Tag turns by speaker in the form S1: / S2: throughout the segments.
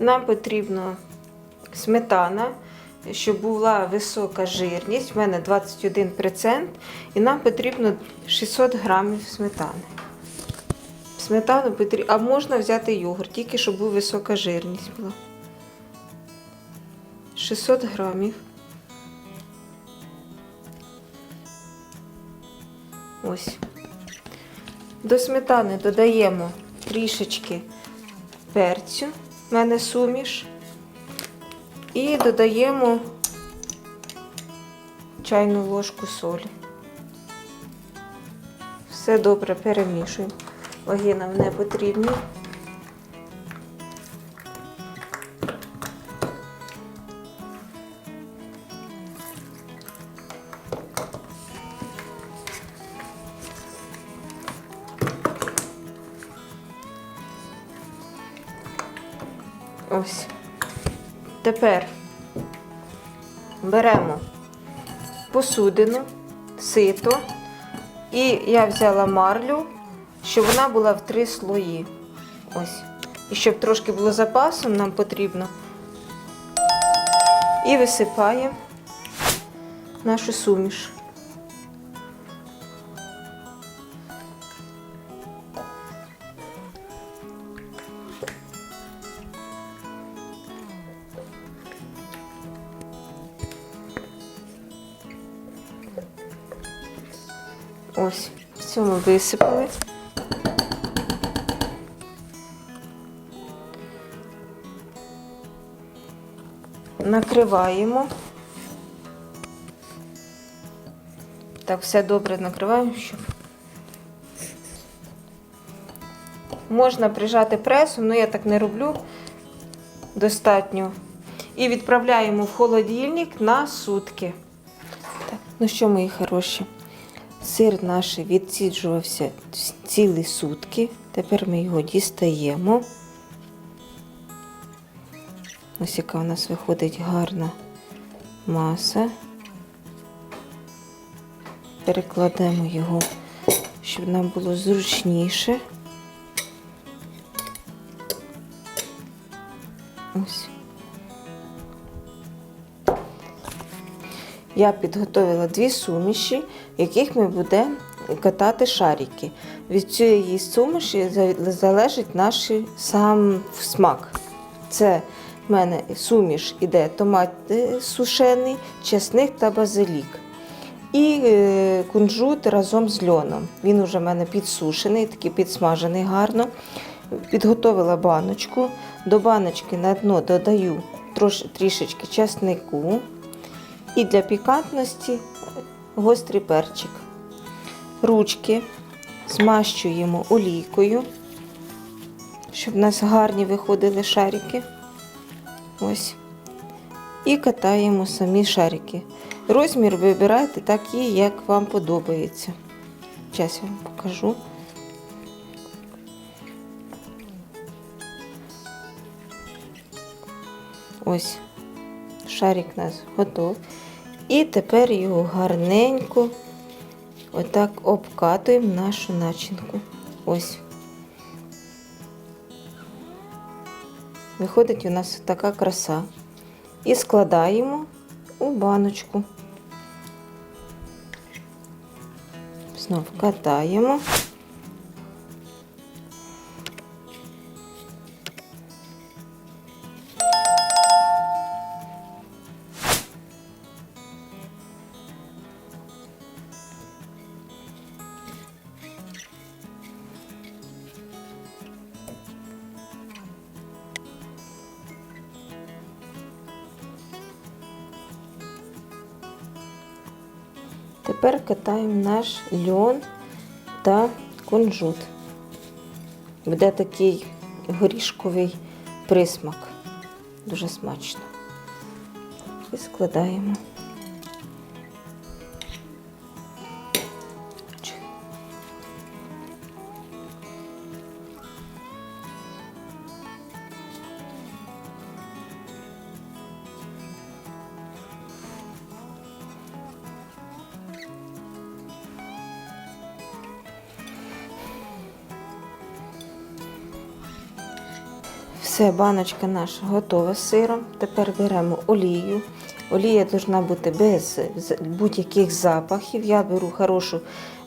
S1: Нам потрібно сметана, щоб була висока жирність. У мене 21%. І нам потрібно 600 грамів сметани. Сметану потрібно, а можна взяти йогурт, тільки щоб була висока жирність була. 600 грамів. Ось. До сметани додаємо трішечки перцю, в мене суміш. І додаємо чайну ложку солі. Все добре перемішуємо. Ваги нам не потрібні. Ось. Тепер беремо посудину, сито, і я взяла марлю, щоб вона була в три слої. Ось. І щоб трошки було запасом, нам потрібно. І висипаємо нашу суміш. Ось, все ми висипали. Накриваємо. Так, все добре накриваємо, щоб. Можна прижати пресом, але я так не роблю достатньо. І відправляємо в холодильник на сутки. Так, ну що, мої хороші? Сир наш відсіджувався цілі сутки. Тепер ми його дістаємо. Ось яка у нас виходить гарна маса. Перекладемо його, щоб нам було зручніше. Ось. Я підготовила дві суміші, в яких ми будемо катати шарики. Від цієї суміші залежить наш сам смак. Це в мене суміш іде томат сушений, чесник та базилік. І е, кунжут разом з льоном. Він уже в мене підсушений, такий підсмажений гарно. Підготовила баночку. До баночки на дно додаю трішечки чеснику. І для пікантності гострий перчик. Ручки змащуємо олійкою, щоб у нас гарні виходили шарики. Ось. І катаємо самі шарики. Розмір вибирайте такий, як вам подобається. Зараз я вам покажу. Ось шарик у нас готов. І тепер його гарненько отак обкатуємо нашу начинку. Ось. Виходить у нас така краса. І складаємо у баночку. Знов катаємо. Тепер катаємо наш льон та кунжут. Буде такий горішковий присмак. Дуже смачно. І складаємо. Все, баночка наша готова з сиром. Тепер беремо олію. Олія повинна бути без будь-яких запахів. Я беру хорошу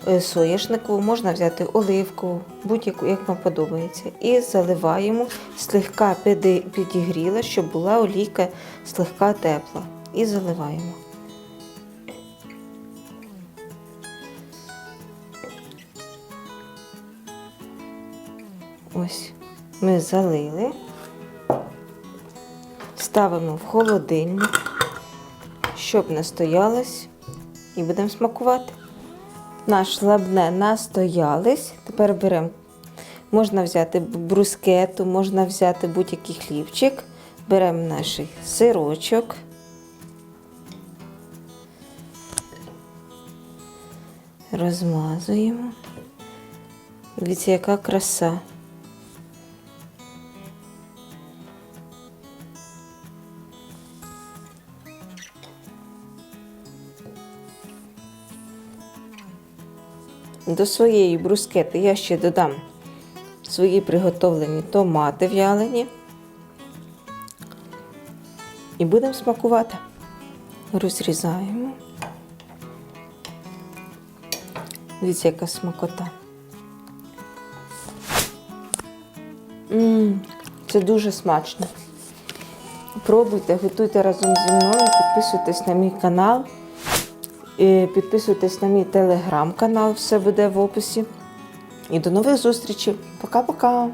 S1: е, соєшникову, можна взяти оливкову, будь-яку, як вам подобається. І заливаємо, слегка підігріла, щоб була олійка слегка тепла. І заливаємо. Ось ми залили, ставимо в холодильник, щоб настоялось, і будемо смакувати. Наш лабне настоялись. Тепер беремо, можна взяти брускету, можна взяти будь-який хлібчик. Беремо наш сирочок. Розмазуємо. Дивіться, яка краса. До своєї брускети я ще додам свої приготовлені томати в'ялені. І будемо смакувати. Розрізаємо. Дивіться, яка смакота. М, Це дуже смачно. Пробуйте, готуйте разом зі мною, підписуйтесь на мій канал. Підписуйтесь на мій телеграм-канал, все буде в описі. І до нових зустрічей. Пока-пока!